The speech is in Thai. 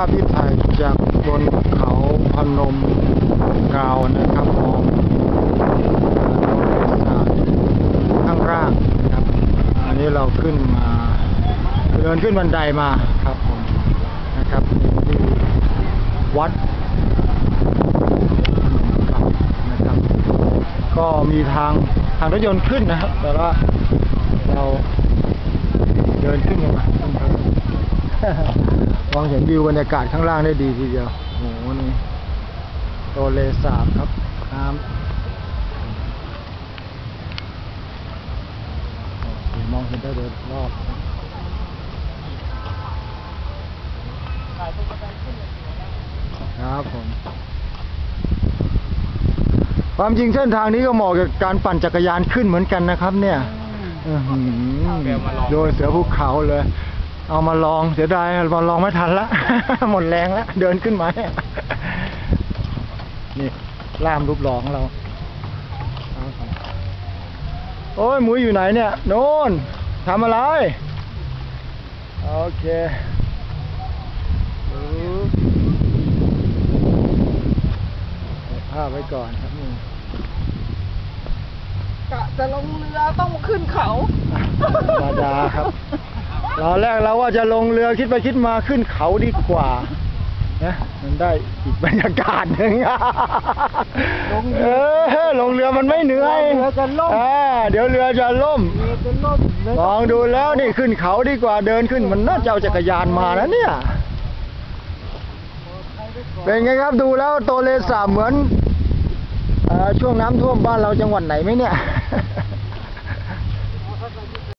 าพที่ถ่ายจากบนเขาพนมกาวนะครับมองข้างล่างนะครับ อันนี้เราขึ้นมาเดินขึ้นบันไดมาครับผมนะครับที่วัดพนมกาวนะครับ ก็มีทางทางรถยนต์ขึ้นนะครับ แต่ว่าเราเดินขึ้นกันมา มองเห็นวิวบรรยากาศข้างล่างได้ดีทีเดียวโอ้โหนี่โตเลสาบครับน้ำมองเห็นได้โดยรอบครับผมความจริงเส้นทางนี้ก็เหมาะกับการปั่นจักรยานขึ้นเหมือนกันนะครับ เนี่ยโดยเสือภูเขาเลย เอามาลองเสียดายมาลองไม่ทันละ หมดแรงแล้วเดินขึ้นมาเนี่ยนี่ล่ามรูปหลอของเราเอาก่อนโอ้ยหมุยอยู่ไหนเนี่ย โน่นทำอะไร โอเคปึ๊บเก็บภาพไว้ก่อนครับนี่กะจะลงเรือต้องขึ้นเขาธรรมดาครับ ตอนแรกเราว่าจะลงเรือคิดไปคิดมาขึ้นเขาดีกว่านะมันได้อีกบรรยากาศหนึ่งลงเออลงเรือมันไม่เหนื่อยเรือจะล่มอ่าเดี๋ยวเรือจะล่มเรือจะล่มเรือลองดูแล้วนี่ขึ้นเขาดีกว่าเดินขึ้นมันน่าจะเอาจักรยานมานะเนี่ย เป็นไงครับดูแล้วโตเลสาบเหมือนเอ่อช่วงน้ำท่วมบ้านเราจังหวัดไหนไหมเนี่ย